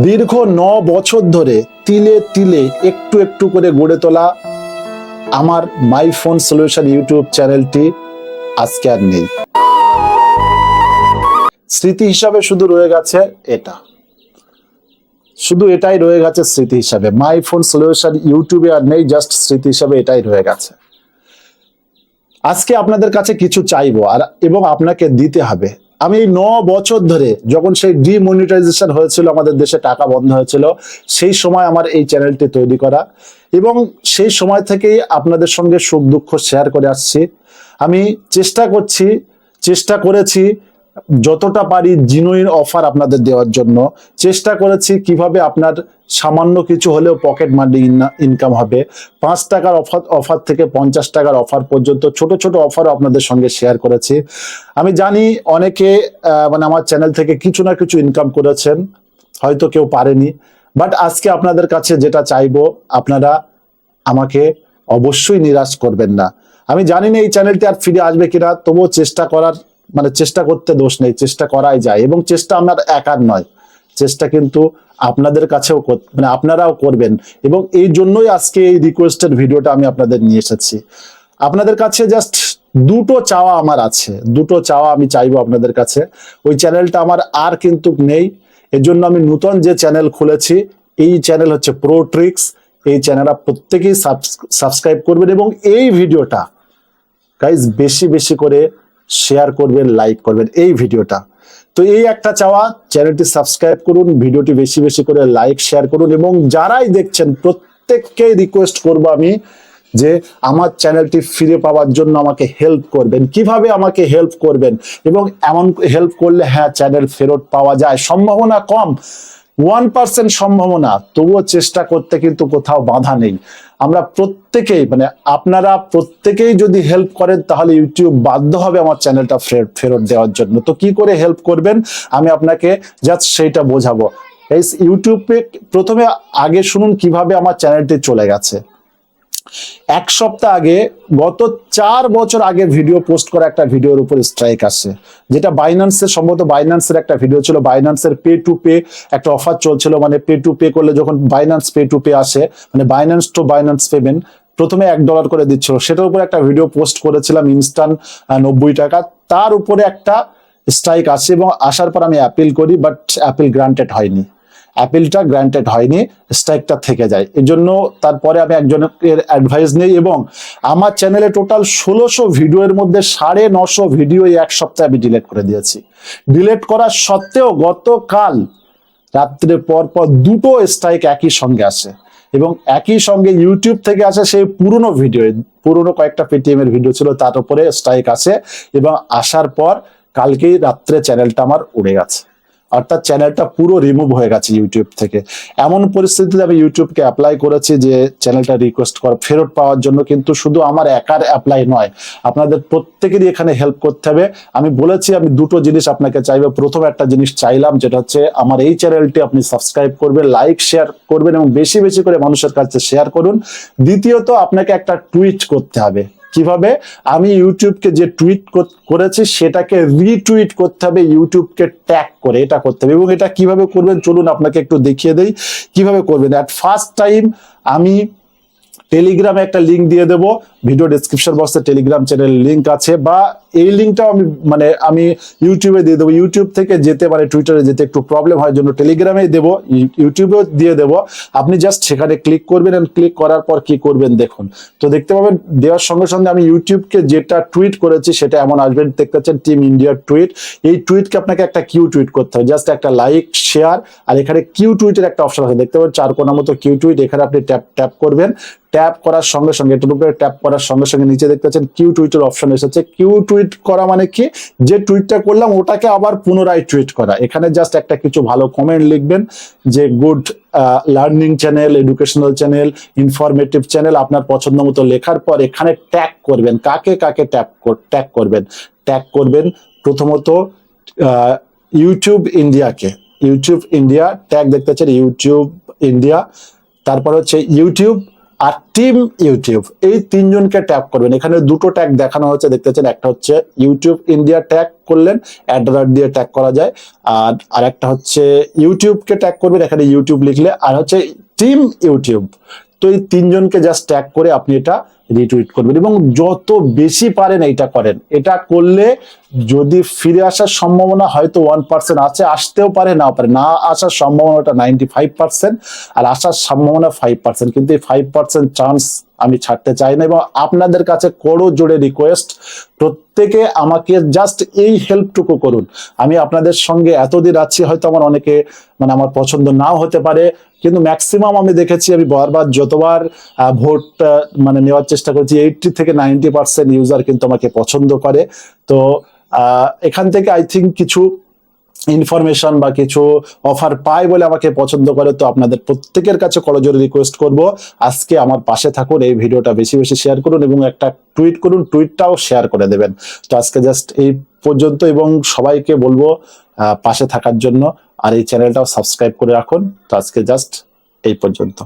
দীর্ঘ ন বছর ধরে তিলে তিলে একটু একটু করে গড়ে তোলা আমার মাই ফোন সলিউশন ইউটিউব চ্যানেলটি আজকে আর নেই। স্মৃতি হিসাবে শুধু রয়ে গেছে এটা। শুধু এটাই রয়ে গেছে স্মৃতি হিসাবে। মাই ফোন সলিউশন ইউটিউবে আর নেই জাস্ট স্মৃতি হিসাবে এটাই রয়ে গেছে। আজকে আপনাদের কাছে কিছু চাইব আর এবং আপনাকে দিতে হবে। আমি ন বছর ধরে যখন সেই ডিমনিটাইজেশন হয়েছিল, আমাদের দেশে টাকা বন্ধ হয়েছিল, সেই সময় আমার এই চ্যানেলটি তৈরি করা এবং সেই সময় থেকেই আপনাদের সঙ্গে সুখ দুঃখ শেয়ার করে আসছি। আমি চেষ্টা করছি, চেষ্টা করেছি যতটা পারি জিনুইন অফার আপনাদের দেওয়ার জন্য, চেষ্টা করেছি কীভাবে আপনার সামান্য কিছু হলেও পকেট মানি ইনকাম হবে। পাঁচ টাকার অফার অফার থেকে পঞ্চাশ টাকার অফার পর্যন্ত ছোট ছোট অফারও আপনাদের সঙ্গে শেয়ার করেছি। আমি জানি অনেকে মানে আমার চ্যানেল থেকে কিছু না কিছু ইনকাম করেছেন, হয়তো কেউ পারেনি বাট আজকে আপনাদের কাছে যেটা চাইব, আপনারা আমাকে অবশ্যই নিরাশ করবেন না। আমি জানি না এই চ্যানেলটি আর ফিরে আসবে কিনা, তবুও চেষ্টা করার মানে চেষ্টা করতে দোষ নেই, চেষ্টা করাই যায় এবং চেষ্টা আমার একার নয়। চেষ্টা কিন্তু আপনাদের কাছেও মানে আপনারাও করবেন এবং এই জন্যই আজকে এই রিকোয়েস্টের ভিডিওটা আমি আপনাদের নিয়ে এসেছি। আপনাদের কাছে জাস্ট দুটো চাওয়া আমার আছে, দুটো চাওয়া আমি চাইব আপনাদের কাছে। ওই চ্যানেলটা আমার আর কিন্তু নেই এর জন্য আমি নতুন যে চ্যানেল খুলেছি, এই চ্যানেল হচ্ছে প্রো ট্রিক্স এই চ্যানেলটা প্রত্যেকেই সাবস্ক্রাইব করবেন এবং এই ভিডিওটা গাইজ বেশি বেশি করে শেয়ার করবেন লাইক করবেন এই ভিডিওটা। তো এই একটা চাওয়া চ্যানেলটি সাবস্ক্রাইব করুন, ভিডিওটি বেশি বেশি করে লাইক শেয়ার করুন এবং যারাই দেখছেন প্রত্যেককে রিকোয়েস্ট করব আমি যে আমার চ্যানেলটি ফিরে পাওয়ার জন্য আমাকে হেল্প করবেন। কীভাবে আমাকে হেল্প করবেন? এবং এমন হেল্প করলে হ্যাঁ চ্যানেল ফেরত পাওয়া যায়? সম্ভাবনা কম। ওয়ান পার্সেন্ট সম্ভাবনা, তবুও চেষ্টা করতে কিন্তু কোথাও বাধা নেই। আমরা প্রত্যেকেই মানে আপনারা প্রত্যেকেই যদি হেল্প করেন, তাহলে ইউটিউব বাধ্য হবে আমার চ্যানেলটা ফেরত দেওয়ার জন্য। তো কি করে হেল্প করবেন? আমি আপনাকে জাস্ট সেইটা বোঝাবো। এই ইউটিউবে প্রথমে আগে শুনুন কীভাবে আমার চ্যানেলটি চলে গেছে। এক সপ্তাহ আগে, গত চার বছর আগে ভিডিও পোস্ট করা একটা ভিডিওর উপর স্ট্রাইক আসে যেটা বাইন্যান্সের সম্ভবত বাইন্যান্সের একটা ভিডিও ছিল। বাইন্যান্সের পে টু পে একটা অফার চলছিল। মানে পে টু পে করলে যখন বাইন্যান্স পে টু পে আসে মানে বাইন্যান্স টু বাইন্যান্স পেমেন্ট প্রথমে এক ডলার করে দিচ্ছিল। সেটার উপরে একটা ভিডিও পোস্ট করেছিলাম ইনস্ট্যান্ট নব্বই টাকা। তার উপরে একটা স্ট্রাইক আসে এবং আসার পর আমি অ্যাপিল করি বাট অ্যাপিল গ্রান্টেড হয়নি। অ্যাপিলটা গ্রান্টেড হয়নি স্ট্রাইকটা থেকে যায়। এই জন্য তারপরে আমি একজনের অ্যাডভাইস নিই এবং আমার চ্যানেলে টোটাল ষোলোশো ভিডিওর মধ্যে সাড়ে নশো ভিডিও এক সপ্তাহে আমি ডিলেট করে দিয়েছি। ডিলেট করার সত্ত্বেও গতকাল রাত্রে পর পর দুটো স্ট্রাইক একই সঙ্গে আসে এবং একই সঙ্গে ইউটিউব থেকে আসে সেই পুরনো ভিডিও পুরনো কয়েকটা পেটিএম এর ভিডিও ছিল, তার উপরে স্ট্রাইক আসে এবং আসার পর কালকেই রাত্রে চ্যানেলটা আমার উড়ে গেছে। অর্থাৎ চ্যানেলটা পুরো রিমুভ হয়ে গেছে ইউটিউব থেকে। এমন পরিস্থিতিতে আমি ইউটিউবকে অ্যাপ্লাই করেছি যে চ্যানেলটা রিকোয়েস্ট কর, ফেরত পাওয়ার জন্য, কিন্তু শুধু আমার একার অ্যাপ্লাই নয়, আপনাদের প্রত্যেকেরই এখানে হেল্প করতে হবে। আমি বলেছি, আমি দুটো জিনিস আপনাকে চাইব। প্রথম একটা জিনিস চাইলাম, যেটা হচ্ছে আমার এই চ্যানেলটি আপনি সাবস্ক্রাইব করবেন লাইক শেয়ার করবেন এবং বেশি বেশি করে মানুষের কাছে শেয়ার করুন। দ্বিতীয়ত, আপনাকে একটা টুইট করতে হবে। কীভাবে? আমি ইউটিউবকে যে টুইট করেছি সেটাকে রিটুইট করতে হবে, ইউটিউবকে ট্যাগ করে, এটা করতে হবে। এবং এটা কীভাবে করবেন? চলুন আপনাকে একটু দেখিয়ে দেই। কীভাবে করবেন? অ্যাট ফার্স্ট টাইম আমি টেলিগ্রামে একটা লিংক দিয়ে দেবো। ভিডিও ডিসক্রিপশন বক্সে টেলিগ্রাম চ্যানেল লিংক আছে বা এই লিঙ্কটাও আমি মানে আমি ইউটিউবে দিয়ে দেবো। ইউটিউব থেকে যেতে মানে টুইটারে যেতে একটু প্রবলেম হয়, জন্য টেলিগ্রামে দেবো। ইউ- ইউটিউবেও দিয়ে দেবো। আপনি জাস্ট সেখানে ক্লিক করবেন and ক্লিক করার পর কি করবেন দেখুন। তো দেখতে পাবেন, দেওয়ার সঙ্গে সঙ্গে আমি ইউটিউবকে যেটা টুইট করেছি সেটা এমন আসবেন দেখতে পাচ্ছেন টিম ইন্ডিয়ার টুইট এই টুইটকে আপনাকে একটা কিউ টুইট করতে হবে। জাস্ট একটা লাইক শেয়ার আর এখানে কিউ টুইটের একটা অপশন আছে। দেখতে পাবেন চার কোনার মতো কিউ টুইট এখানে আপনি ট্যাপ ট্যাপ করবেন। ট্যাপ করার সঙ্গে সঙ্গে এটার উপরে ট্যাপ করার সঙ্গে সঙ্গে নিচে দেখতে পাচ্ছেন কিউ টুইটের অপশন এসেছে। কিউ টুইট করা মানে কি? যে টুইটটা করলাম ওটাকে আবার পুনরায় টুইট করা। এখানে জাস্ট একটা কিছু ভালো কমেন্ট লিখবেন যে good learning channel educational channel informative channel আপনার পছন্দ মতো লেখার পর এখানে ট্যাগ করবেন। কাকে কাকে ট্যাপ ট্যাগ করবেন? ট্যাগ করবেন প্রথমত ইউটিউব ইন্ডিয়াকে ইউটিউব ইন্ডিয়া ট্যাগ দেখতে পাচ্ছেন ইউটিউব ইন্ডিয়া তারপর হচ্ছে ইউটিউব আর টিম ইউটিউব এই তিনজনকে ট্যাপ করবেন। এখানে দুটো ট্যাগ দেখানো হচ্ছে দেখতে পাচ্ছেন, একটা হচ্ছে ইউটিউব ইন্ডিয়া ট্যাগ করলেন অ্যাড্রার দিয়ে ট্যাগ করা যায়, আর আর একটা হচ্ছে ইউটিউবকে ট্যাগ করবেন, এখানে ইউটিউব লিখলে, আর হচ্ছে টিম ইউটিউব তো এই তিনজনকে জাস্ট ট্যাগ করে আপনি এটা রিটুইট করবেন এবং যত বেশি পারেন এইটা করেন। এটা করলে যদি ফিরে আসার সম্ভাবনা হয়তো ওয়ান পার্সেন্ট আছে, আসতেও পারে, নাও পারে। না আসার সম্ভাবনাটা নাইনটি ফাইভ পার্সেন্ট আর আসার সম্ভাবনা ফাইভ পার্সেন্ট কিন্তু এই ফাইভ পার্সেন্ট চান্স আমি ছাড়তে চাই না এবং আপনাদের কাছে করো জোরে রিকোয়েস্ট প্রত্যেকে আমাকে জাস্ট এই হেল্পটুকু করুন। আমি আপনাদের সঙ্গে এতদিন আছি, হয়তো আমার অনেকে মানে আমার পছন্দ নাও হতে পারে, কিন্তু ম্যাক্সিমাম আমি দেখেছি, আমি বারবার, যতবার ভোট মানে নেওয়ার চেষ্টা করেছি এইটটি থেকে নাইনটি পার্সেন্ট ইউজার কিন্তু আমাকে পছন্দ করে। তো এখান থেকে আই থিঙ্ক কিছু ইনফরমেশন বা কিছু অফার পাই বলে আমাকে পছন্দ করে, তো আপনাদের প্রত্যেকের কাছে করজোরে রিকোয়েস্ট করব। আজকে আমার পাশে থাকুন, এই ভিডিওটা বেশি বেশি শেয়ার করুন এবং একটা টুইট করুন টুইটটাও শেয়ার করে দেবেন। তো আজকে জাস্ট এই পর্যন্ত এবং সবাইকে বলব পাশে থাকার জন্য, আর এই চ্যানেলটাও সাবস্ক্রাইব করে রাখুন। তো আজকে জাস্ট এই পর্যন্ত।